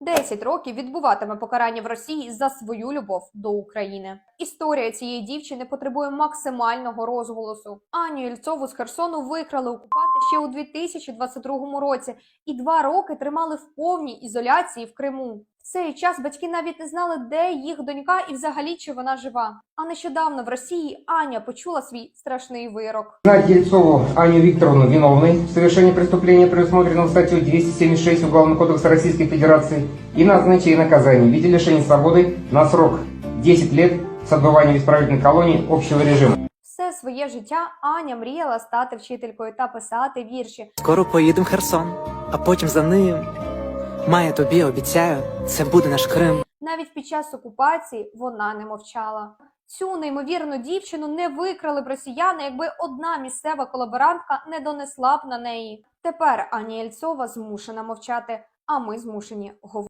10 років відбуватиме покарання в Росії за свою любов до України. Історія цієї дівчини потребує максимального розголосу. Аню Ільцову з Херсону викрали окупанти ще у 2022 році і два роки тримали в повній ізоляції в Криму. В цей час батьки навіть не знали, де їх донька і взагалі чи вона жива. А нещодавно в Росії Аня почула свій страшний вирок. Признать Ельцову Аню Викторовну виновной в совершении преступления, предусмотренного статьей 276 Уголовного кодекса Российской Федерации, и назначить ей наказание в виде лишения свободы на срок 10 лет с отбыванием исправительной колонии общего режима. Своє життя Аня мріяла стати вчителькою та писати вірші. Скоро поїдем в Херсон, а потім за ним. Має тобі обіцяю, це буде наш Крим. Навіть під час окупації вона не мовчала. Цю неймовірну дівчину не викрали б росіяни, якби одна місцева колаборантка не донесла б на неї. Тепер Аня Єльцова змушена мовчати, а ми змушені говорити.